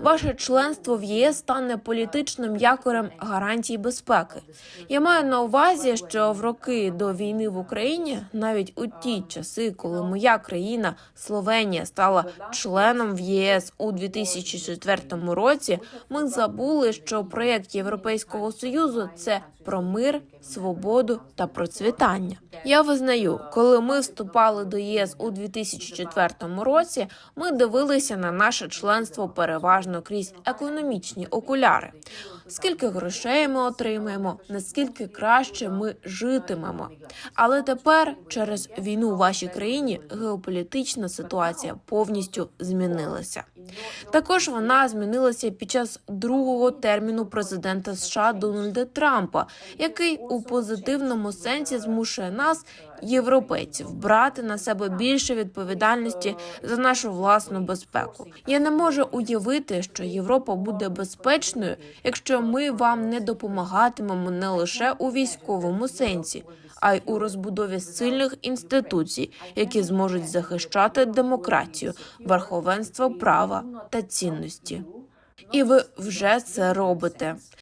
Ваше членство в ЄС стане політичним якорем гарантій безпеки. Я маю на увазі, що в роки до війни в Україні, навіть у ті часи, коли моя країна Словенія стала членом в ЄС у 2004 році, ми забули, що проєкт Європейського союзу це про мир, свободу та процвітання. Я визнаю, коли ми вступали до ЄС у 2004 році, ми дивилися на наше членство переважно крізь економічні окуляри. Скільки грошей ми отримаємо, наскільки краще ми житимемо. Але тепер, через війну у вашій країні, геополітична ситуація повністю змінилася. Також вона змінилася під час другого терміну президента США Дональда Трампа, який у позитивному сенсі змушує нас, європейців, брати на себе більше відповідальності за нашу власну безпеку. Я не можу уявити, що Європа буде безпечною, якщо ми вам не допомагатимемо не лише у військовому сенсі, а й у розбудові сильних інституцій, які зможуть захищати демократію, верховенство права та цінності. І ви вже це робите.